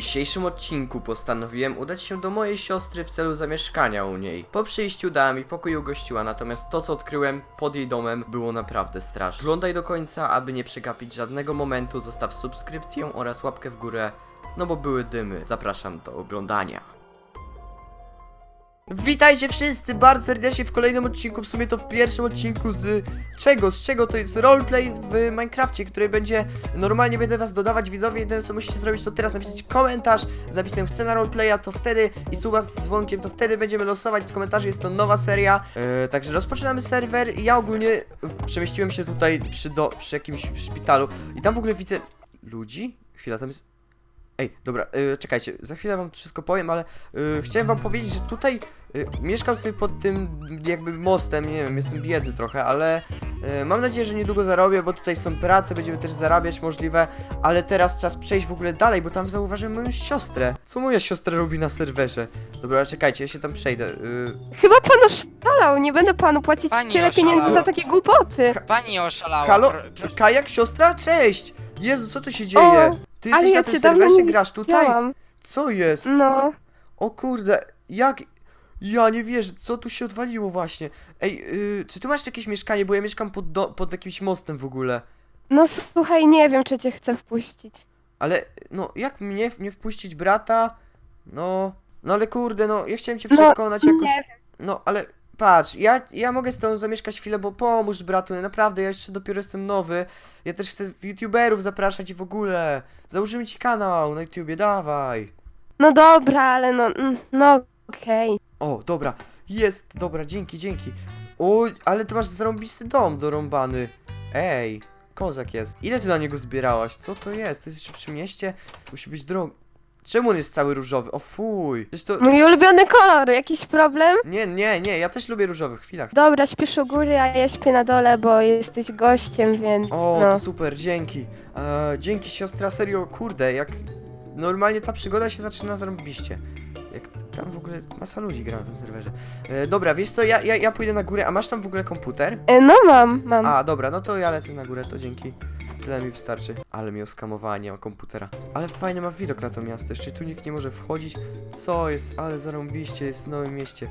dzisiejszym odcinku postanowiłem udać się do mojej siostry w celu zamieszkania u niej. Po przyjściu dała mi pokój i ugościła, natomiast to co odkryłem pod jej domem było naprawdę straszne. Oglądaj do końca, aby nie przegapić żadnego momentu, zostaw subskrypcję oraz łapkę w górę, no bo były dymy. Zapraszam do oglądania. Witajcie wszyscy bardzo serdecznie w kolejnym odcinku, w sumie to w pierwszym odcinku z czego? Z czego to jest roleplay w Minecrafcie, który będzie, normalnie będę was dodawać widzowie, jedyne co musicie zrobić to teraz napisać komentarz z napisem chcę na roleplaya, to wtedy i suba z dzwonkiem, to wtedy będziemy losować z komentarzy, jest to nowa seria, e, także rozpoczynamy serwer ja ogólnie przemieściłem się tutaj przy, do, przy jakimś szpitalu i tam w ogóle widzę ludzi, chwila, tam jest Ej, dobra, y, czekajcie, za chwilę wam wszystko powiem, ale y, chciałem wam powiedzieć, że tutaj y, mieszkam sobie pod tym jakby mostem, nie wiem, jestem biedny trochę, ale y, mam nadzieję, że niedługo zarobię, bo tutaj są prace, będziemy też zarabiać możliwe, ale teraz czas przejść w ogóle dalej, bo tam zauważyłem moją siostrę. Co moja siostra robi na serwerze? Dobra, czekajcie, ja się tam przejdę. Y, Chyba pan oszalał, nie będę panu płacić Pani tyle pieniędzy oszalała. za takie głupoty. Pani oszalała. halo? Pro, Kajak, siostra? Cześć! Jezu, co tu się dzieje? Ty ale jesteś ja na tym cię dawno serwerze, nie grasz tutaj? widziałam. Co jest? No, O kurde, jak... Ja nie wierzę, co tu się odwaliło właśnie. Ej, yy, czy tu masz jakieś mieszkanie, bo ja mieszkam pod, do, pod jakimś mostem w ogóle. no słuchaj, nie wiem, czy cię chcę wpuścić. Ale, no, jak mnie nie wpuścić brata? No, no ale kurde, no, ja chciałem cię No, przekonać jakoś... nie No, ale patrz, ja, ja mogę z tobą zamieszkać chwilę, bo pomóż bratu, naprawdę, ja jeszcze dopiero jestem nowy. Ja też chcę youtuberów zapraszać i w ogóle. Założymy ci kanał na YouTubie, dawaj. No dobra, ale no, mm, no okej. O, dobra. Jest, dobra, dzięki, dzięki. Oj, ale ty masz zarąbisty dom dorąbany. Ej, kozak jest. Ile ty na niego zbierałaś? Co to jest? To jest jeszcze przy mieście? Musi być drogi. Czemu on jest cały różowy? O fuj. Przecież to... Mój ulubiony kolor, jakiś problem? Nie, nie, nie, ja też lubię różowy, chwilach. Dobra, śpisz u góry, a ja śpię na dole, bo jesteś gościem, więc O, no. to super, dzięki. E, dzięki siostra, serio, kurde, jak normalnie ta przygoda się zaczyna zarąbiście. Jak tam w ogóle masa ludzi gra na tym serwerze. E, dobra, wiesz co, ja, ja, ja pójdę na górę, a masz tam w ogóle komputer? E, No mam, mam. A, dobra, no to ja lecę na górę, to dzięki. Tyle mi wystarczy. Ale mnie oskamowała, nie ma komputera. Ale fajny ma widok na to miasto, jeszcze tu nikt nie może wchodzić. Co jest, ale zarąbiście jest w Nowym Mieście.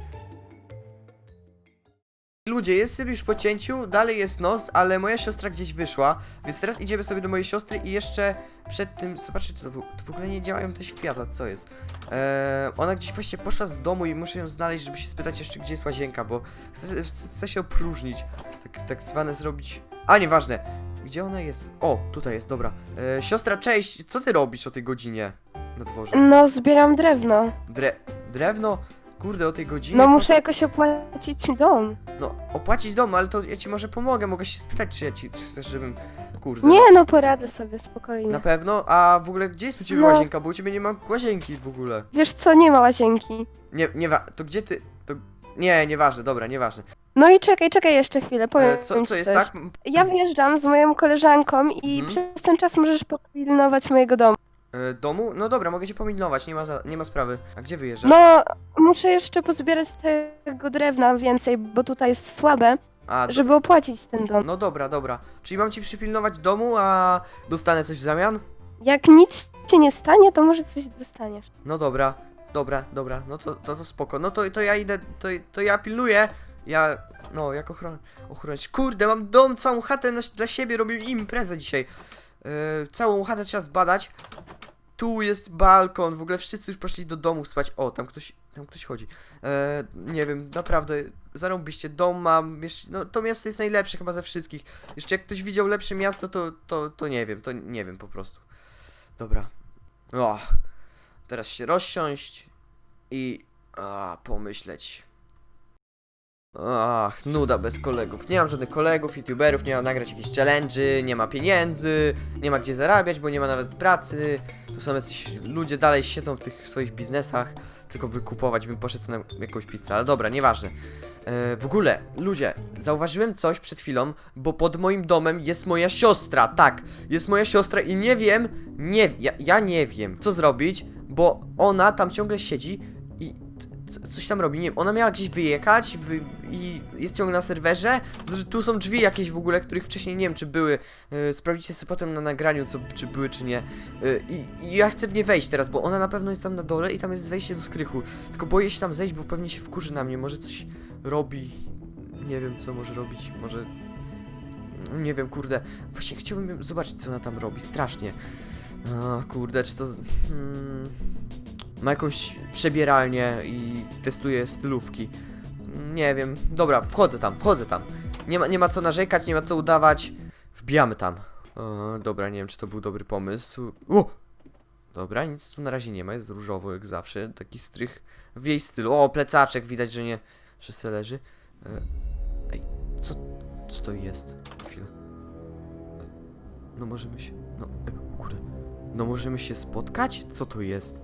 Ludzie, jestem już po cięciu, dalej jest noc, ale moja siostra gdzieś wyszła, więc teraz idziemy sobie do mojej siostry i jeszcze przed tym, zobaczcie, to, w- to w ogóle nie działają te światła, co jest? Eee, ona gdzieś właśnie poszła z domu i muszę ją znaleźć, żeby się spytać jeszcze, gdzie jest łazienka, bo chcę, chcę się opróżnić, tak, tak zwane zrobić... A, nieważne, gdzie ona jest? O, tutaj jest, dobra. Eee, siostra, cześć, co ty robisz o tej godzinie na dworze? No, zbieram drewno. Dre drewno? Kurde, o tej godzinie? No muszę jakoś opłacić dom. No, opłacić dom, ale to ja ci może pomogę, mogę się spytać, czy ja ci czy chcesz, żebym... Kurde. Nie, no poradzę sobie spokojnie. Na pewno? A w ogóle gdzie jest u ciebie No. łazienka? Bo u ciebie nie ma łazienki w ogóle. Wiesz co, nie ma łazienki. Nie, nie wa... To gdzie ty... To... Nie, nieważne, dobra, nieważne. No i czekaj, czekaj jeszcze chwilę, powiem E, co, ci co jest, coś. tak? Ja wyjeżdżam z moją koleżanką i Mhm. przez ten czas możesz popilnować mojego domu. E, domu? No dobra, mogę cię pomilnować, nie ma, za... nie ma sprawy. A gdzie wyjeżdżasz? No, muszę jeszcze pozbierać tego drewna więcej, bo tutaj jest słabe, A, do... żeby opłacić ten dom. No dobra, dobra. Czyli mam ci przypilnować domu, a dostanę coś w zamian? Jak nic ci nie stanie, to może coś dostaniesz. No dobra, dobra, dobra, no to, to, to spoko. No to, to ja idę, to, to ja pilnuję. Ja, no, jak ochron ochronić. Kurde, mam dom, całą chatę na, dla siebie, robię imprezę dzisiaj. Yy, całą chatę trzeba zbadać. Tu jest balkon, w ogóle wszyscy już poszli do domu spać. O, tam ktoś, tam ktoś chodzi. E, nie wiem, naprawdę, zarąbiście dom mam, no to miasto jest najlepsze chyba ze wszystkich. Jeszcze jak ktoś widział lepsze miasto, to, to, to nie wiem, to nie wiem po prostu. Dobra. O, teraz się rozsiąść i a, pomyśleć. Ach, nuda bez kolegów. Nie mam żadnych kolegów, youtuberów, nie ma nagrać jakichś challenge'y, nie ma pieniędzy, nie ma gdzie zarabiać, bo nie ma nawet pracy. Tu są jacyś ludzie dalej siedzą w tych swoich biznesach, tylko by kupować, bym poszedł na jakąś pizzę, ale dobra, nieważne. E, w ogóle, ludzie, zauważyłem coś przed chwilą, bo pod moim domem jest moja siostra, tak, jest moja siostra i nie wiem, nie, ja, ja nie wiem, co zrobić, bo ona tam ciągle siedzi i coś tam robi, nie wiem, ona miała gdzieś wyjechać wy, i jest ciągle na serwerze, tu są drzwi jakieś w ogóle, których wcześniej nie wiem, czy były, e, sprawdzicie sobie potem na nagraniu, co, czy były, czy nie. I, I ja chcę w nie wejść teraz, bo ona na pewno jest tam na dole i tam jest wejście do skrychu, tylko boję się tam zejść, bo pewnie się wkurzy na mnie, może coś robi, nie wiem, co może robić, może... Nie wiem, kurde. Właśnie chciałbym zobaczyć, co ona tam robi. Strasznie. O, kurde, czy to... Hmm, ma jakąś przebieralnię i testuje stylówki. Nie wiem. Dobra, wchodzę tam, wchodzę tam. Nie ma, nie ma co narzekać, nie ma co udawać. Wbijamy tam. O, dobra, nie wiem, czy to był dobry pomysł. O! Dobra, nic tu na razie nie ma, jest różowo jak zawsze. Taki strych w jej stylu. O, plecaczek, widać, że nie, że se leży. E, ej, co, co to jest? Chwila. E, No możemy się, no, e, kurde. No możemy się spotkać? Co to jest?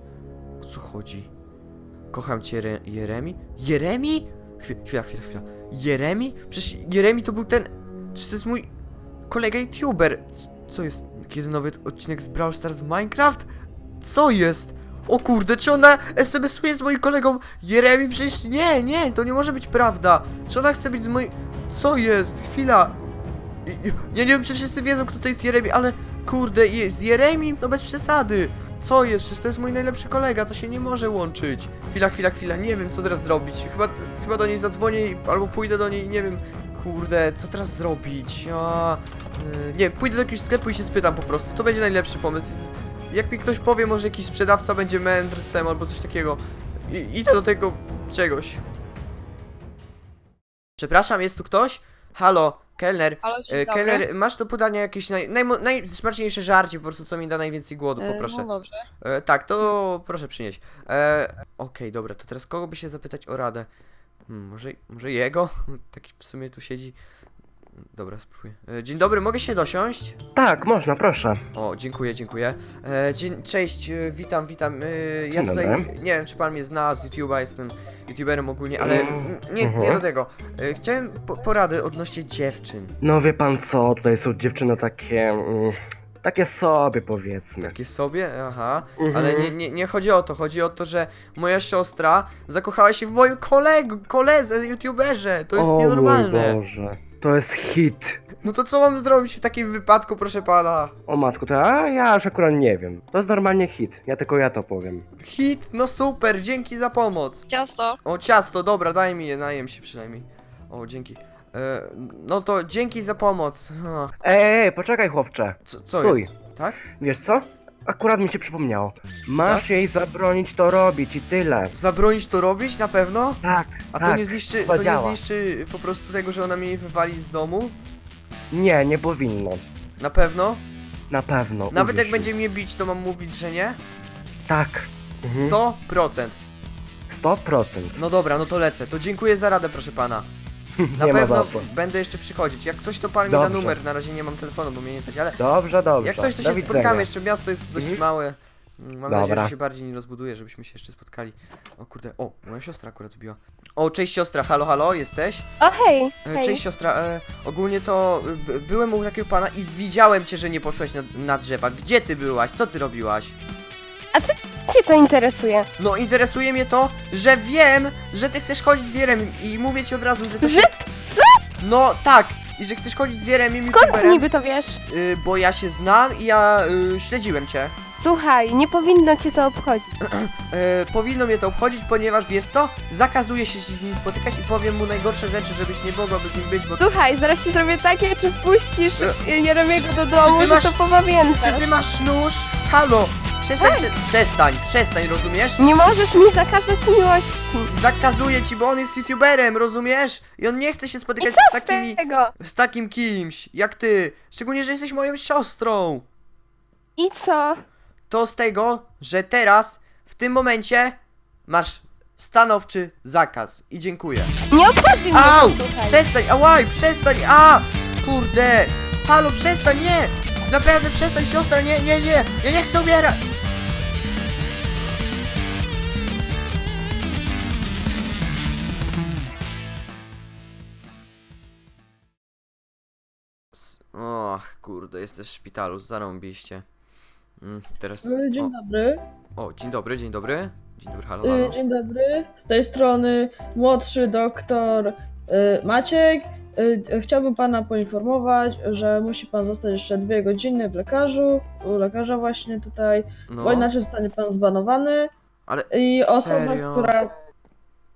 O co chodzi? Kocham cię, Re Jeremi? Jeremi? Chwila, chwila, chwila, chwila. Jeremi? Przecież Jeremi to był ten... Czy to jest mój kolega youtuber? C- Co jest? Kiedy nowy odcinek z Brawl Stars w Minecraft? Co jest? O kurde, czy ona SMS-uje z moim kolegą Jeremi? Przecież nie, nie, to nie może być prawda. Czy ona chce być z moim... Co jest? Chwila. Ja nie wiem, czy wszyscy wiedzą, kto to jest Jeremi, ale kurde, jest Jeremi? No bez przesady. Co jest? Przecież to jest mój najlepszy kolega, to się nie może łączyć. Chwila, chwila, chwila, nie wiem, co teraz zrobić. Chyba, chyba do niej zadzwonię i- albo pójdę do niej, nie wiem. Kurde, co teraz zrobić? A, yy, nie, pójdę do jakiegoś sklepu i się spytam po prostu. To będzie najlepszy pomysł. Jak mi ktoś powie, może jakiś sprzedawca będzie mędrcem albo coś takiego. I, idę do tego czegoś. Przepraszam, jest tu ktoś? Halo, kelner. Halo, dzień E, dobry. kelner, masz do podania jakieś naj, najmo- najsmaczniejsze żarcie, po prostu co mi da najwięcej głodu, E, poproszę. No dobrze. E, tak, to proszę przynieść. E, Okej, dobra, to teraz kogo by się zapytać o radę? Hmm, może, może jego? Taki w sumie tu siedzi. Dobra, spróbuję. E, dzień dobry, mogę się dosiąść? Tak, można, proszę. O, dziękuję, dziękuję. E, dzień, cześć, e, witam, witam. E, ja Dzień tutaj, dobry. nie wiem czy pan mnie zna z YouTube'a, jestem YouTuberem ogólnie, ale Mm, nie, nie mhm. do tego. E, chciałem po, porady odnośnie dziewczyn. No wie pan co, tutaj są dziewczyny takie... Mm, takie sobie powiedzmy. Takie sobie? Aha. Mhm. Ale nie, nie, nie chodzi o to, chodzi o to, że moja siostra zakochała się w moim kolegu, koledze, youtuberze. To jest o nienormalne. mój Boże, to jest hit. No to co mam zrobić w takim wypadku, proszę pana? O matko, to ja, ja już akurat nie wiem. To jest normalnie hit, ja tylko ja to powiem. Hit, no super, dzięki za pomoc. Ciasto. O, ciasto, dobra, daj mi je, najem się przynajmniej. O, dzięki. E, no to dzięki za pomoc. Ach, Ej, ej, poczekaj chłopcze. co, co Stój. jest? Tak? Wiesz co? Akurat mi się przypomniało. Masz Tak? jej zabronić to robić i tyle. Zabronić to robić na pewno? Tak, A tak. to nie zniszczy, to nie zadziała. zniszczy po prostu tego, że ona mnie wywali z domu? Nie, nie powinno. Na pewno? Na pewno. Nawet jak uwierz mi. będzie mnie bić, to mam mówić, że nie? Tak. Mhm. 100%. 100%. No dobra, no to lecę. To dziękuję za radę, proszę pana. Na nie pewno ma za co. będę jeszcze przychodzić. Jak coś, to pan mi da Dobrze. numer. Na razie nie mam telefonu, bo mnie nie stać, ale Dobrze, dobrze. jak coś, to Do się widzenia. spotkamy. Jeszcze miasto jest dość Mhm. małe. Mm, Mam nadzieję, Dobra. że się bardziej nie rozbuduje, żebyśmy się jeszcze spotkali. O kurde, o, moja siostra akurat biła. O, cześć siostra, halo, halo, jesteś? O hej, E, hej. Cześć siostra, e, ogólnie to e, b- byłem u takiego pana i widziałem cię, że nie poszłaś na, na drzewa. Gdzie ty byłaś? Co ty robiłaś? A co cię to interesuje? No interesuje mnie to, że wiem, że ty chcesz chodzić z Jeremim i mówię ci od razu, że to Że No tak, i że chcesz chodzić z Jeremim skąd youtuberem, niby to wiesz? y, bo ja się znam i ja y, śledziłem cię. Słuchaj, nie powinno cię to obchodzić. Y, powinno mnie to obchodzić, ponieważ wiesz co? Zakazuję się z nim spotykać i powiem mu najgorsze rzeczy, żebyś nie mogłaby z nim być, bo Słuchaj, zaraz ci zrobię takie, czy wpuścisz E, Jeremiego do domu, ty że masz- to Czy popamiętasz. ty masz nóż? Halo! Przestań, prze, przestań, przestań, rozumiesz? Nie możesz mi zakazać miłości. Zakazuję ci, bo on jest youtuberem, rozumiesz? I on nie chce się I spotykać z co z takimi, tego? z takim kimś, jak ty. Szczególnie, że jesteś moją siostrą. I co? To z tego, że teraz, w tym momencie, masz stanowczy zakaz. I dziękuję. Nie obchodzi mnie Au! to, słuchaj. Przestań, ałaj, przestań, a! Kurde! Halo, przestań, nie! Naprawdę przestań, siostra, nie, nie, nie! Ja nie chcę umierać! Och, kurde, jesteś w szpitalu, zarąbiście. Mm, teraz... No, Dzień dobry. o, dzień dobry, dzień dobry. Dzień dobry, halo, halo. Y, Dzień dobry, z tej strony młodszy doktor y, Maciek. Y, y, Chciałbym pana poinformować, że musi pan zostać jeszcze dwie godziny w lekarzu, u lekarza właśnie tutaj, bo No, inaczej zostanie pan zbanowany. ale I osoba, serio? która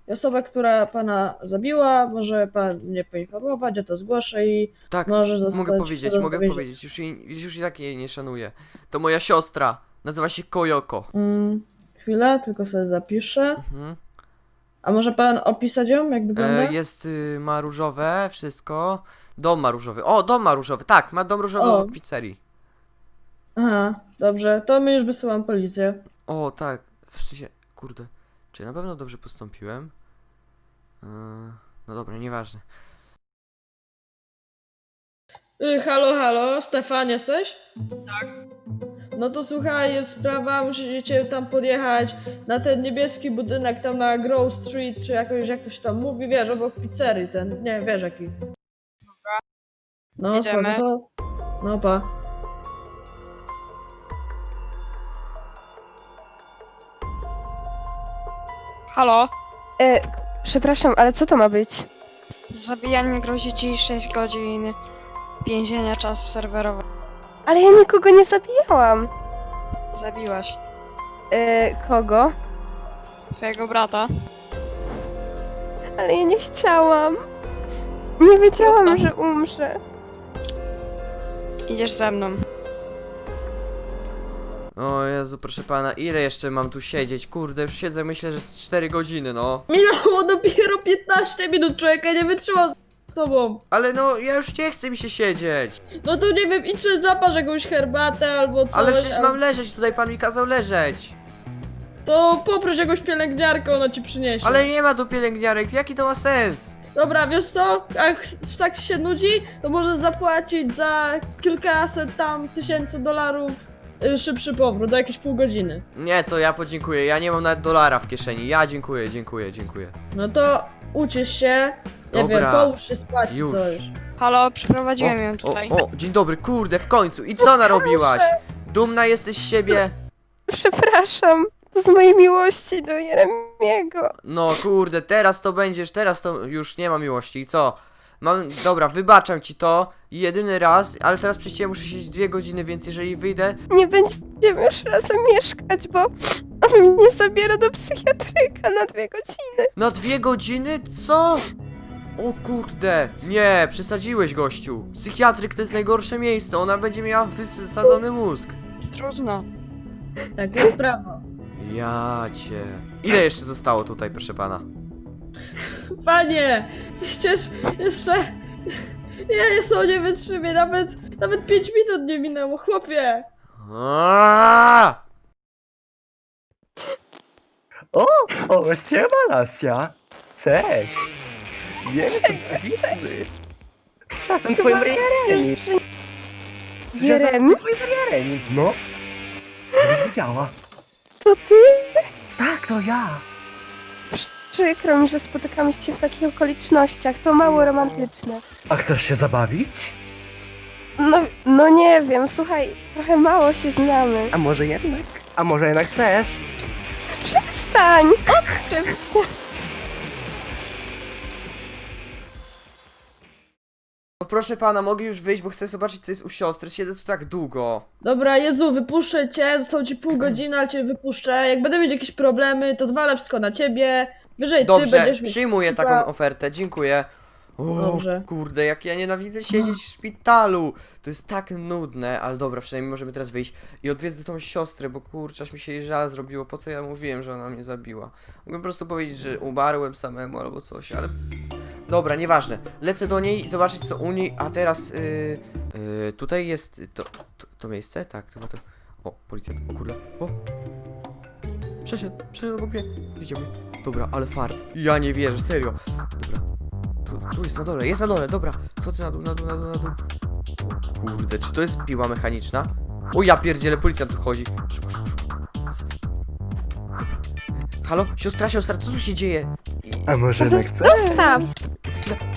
osoba, która pana zabiła, może pan mnie poinformować, ja to zgłoszę i tak, może zostać mogę powiedzieć, mogę więzienia. powiedzieć, już, jej, już i tak jej nie szanuję. To moja siostra, nazywa się Kojoko. Mm, chwilę, tylko sobie zapiszę. Mhm. A może pan opisać ją, jak wygląda? E, jest, y, ma różowe, wszystko. Dom ma różowy. O, dom ma różowy, tak, ma dom różowy O. w pizzerii. Aha, dobrze, to my już wysyłam policję. O, tak, w sensie, kurde, czy na pewno dobrze postąpiłem? Yy, no dobra, nieważne. Y, halo, halo, Stefan jesteś? Tak. No to słuchaj, jest sprawa, musicie tam podjechać na ten niebieski budynek tam na Grove Street, czy jakoś, jak to się tam mówi, wiesz, obok pizzerii ten, nie, wiesz jaki. Dobra. No, Jedziemy. spoko, to... No pa. Halo? E, przepraszam, ale co to ma być? Zabijanie grozi ci 6 godzin więzienia czasu serwerowego. Ale ja nikogo nie zabijałam. Zabiłaś E, kogo? twojego brata. Ale ja nie chciałam. Nie wiedziałam, Trudno. że umrze. Idziesz ze mną. O Jezu, proszę pana, ile jeszcze mam tu siedzieć? Kurde, już siedzę, myślę, że z 4 godziny, no. Minęło dopiero 15 minut, człowieka nie wytrzymał z tobą. Ale no, ja już nie chcę mi się siedzieć. No to nie wiem, idź sobie zaparz jakąś herbatę albo coś. Ale przecież mam leżeć, tutaj pan mi kazał leżeć. To poproś jakąś pielęgniarkę, ona ci przyniesie. Ale nie ma tu pielęgniarek, jaki to ma sens? Dobra, wiesz co? Jak tak się nudzi, to możesz zapłacić za kilkaset tam tysięcy dolarów y, szybszy powrót, do jakieś pół godziny. Nie, to ja podziękuję, ja nie mam nawet dolara w kieszeni. Ja dziękuję, dziękuję, dziękuję. No to ucisz się, nie Dobra, wiem, połóż się spać czy już. coś. Halo, przyprowadziłem ją O, tutaj. o, dzień dobry, kurde, w końcu. I co narobiłaś? Dumna jesteś z siebie? Przepraszam. To z mojej miłości do Jeremiego. No kurde, teraz to będziesz, teraz to już nie ma miłości i co? Mam, dobra, wybaczam ci to jedyny raz, ale teraz przez ciebie muszę siedzieć dwie godziny, więc jeżeli wyjdę, Nie będziemy już razem mieszkać, bo on mnie zabiera do psychiatryka na dwie godziny. na dwie godziny? Co? O kurde, nie, przesadziłeś gościu. Psychiatryk to jest najgorsze miejsce, ona będzie miała wysadzony mózg. Trudno. Tak jest prawo. Ja cię. Ile jeszcze zostało tutaj, proszę pana? Panie, przecież jeszcze... Ja jeszcze nie wytrzymię, nawet, nawet 5 minut nie minęło, chłopie. Aaaa! O, o, siema Lasia. Cześć. Jestem psychiczny. Czasem twoim. Że- Jeremi? Twoim Jeremi. No. Żebyś wiedziała. To ty? Tak, to ja. Przykro mi, że spotykamy się w takich okolicznościach. To mało romantyczne. A chcesz się zabawić? No, no nie wiem, słuchaj, trochę mało się znamy. A może jednak? A może jednak chcesz? Przestań! Odczep się! No proszę pana, mogę już wyjść, bo chcę zobaczyć, co jest u siostry. Siedzę tu tak długo. Dobra, Jezu, wypuszczę cię, zostało ci pół godziny, ale cię wypuszczę. Jak będę mieć jakieś problemy, to zwalę wszystko na ciebie. Wyżej ty Dobrze, będziesz przyjmuję taką ofertę, dziękuję. O, Dobrze. kurde, jak ja nienawidzę siedzieć w szpitalu. To jest tak nudne, ale dobra, przynajmniej możemy teraz wyjść i odwiedzę tą siostrę, bo kurczę, aż mi się jej żal zrobiło. Po co ja mówiłem, że ona mnie zabiła? Mogłem po prostu powiedzieć, że umarłem samemu albo coś, ale... Dobra, nieważne. Lecę do niej, zobaczyć co u niej, a teraz... Yy, yy, tutaj jest to, to, to miejsce? Tak, to chyba to... O, policjant, o kurde, o! Przeszedł, przeszedł obok mnie, widział mnie. Dobra, ale fart. Ja nie wierzę, serio. Dobra. Tu, tu jest na dole, jest na dole, dobra. Schodzę na dół, na dół, na dół, na dół. O kurde, czy to jest piła mechaniczna? O ja pierdzielę, policjant tu chodzi. Szybko, szybko. Halo? Siostra, siostra, co tu się dzieje? A może? Zostaw!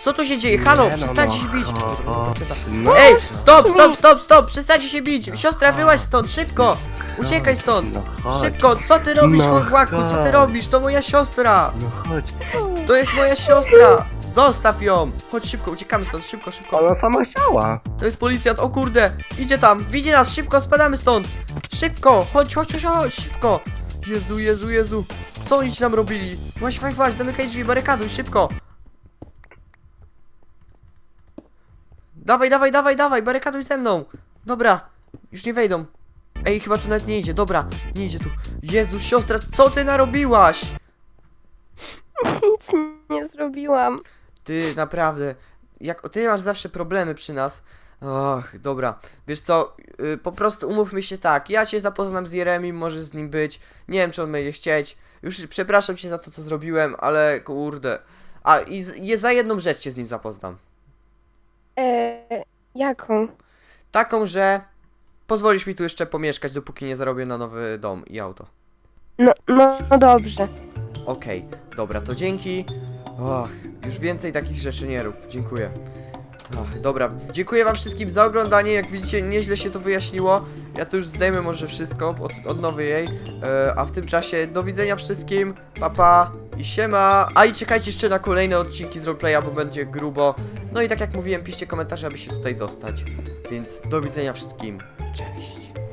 Co tu się dzieje? Halo, Nie no, przestańcie no, się bić. no. Ej, stop, stop, stop, stop! Przestańcie się bić! Siostra, wyłaź stąd, szybko! Uciekaj stąd! No chodź. Szybko, co ty robisz, No? Co ty chodź. robisz? To moja siostra! No chodź. To jest moja siostra! Zostaw ją! Chodź szybko, uciekamy stąd, szybko, szybko. Ona sama chciała. To jest policjant, o kurde! Idzie tam, widzi nas, szybko, spadamy stąd! Szybko, chodź, chodź, chodź, chodź, szybko! Jezu, Jezu, Jezu! Co oni ci tam robili? Właśnie, właśnie, właśnie, zamykaj drzwi, barykaduj, szybko! Dawaj, dawaj, dawaj, dawaj, barykaduj ze mną! Dobra, już nie wejdą. Ej, chyba tu nawet nie idzie, dobra, nie idzie tu. Jezu, siostra, co ty narobiłaś? Nic nie zrobiłam. Ty, naprawdę, jak ty masz zawsze problemy przy nas. Och, dobra. Wiesz co, y, po prostu umówmy się tak. Ja cię zapoznam z Jeremim, możesz z nim być. Nie wiem, czy on będzie chcieć. Już przepraszam cię za to, co zrobiłem, ale kurde. A, i z, je, za jedną rzecz cię z nim zapoznam. Eee, jaką? Taką, że pozwolisz mi tu jeszcze pomieszkać, dopóki nie zarobię na nowy dom i auto. No, no, no dobrze. Okej, dobra, to dzięki. Och, już więcej takich rzeczy nie rób. Dziękuję. Ach, dobra, dziękuję wam wszystkim za oglądanie. Jak widzicie, nieźle się to wyjaśniło. Ja tu już zdejmę może wszystko od, od nowej jej. E, a w tym czasie do widzenia wszystkim. Papa pa, i siema. A i czekajcie jeszcze na kolejne odcinki z roleplaya, bo będzie grubo. No i tak jak mówiłem, piszcie komentarze, aby się tutaj dostać. Więc do widzenia wszystkim. Cześć.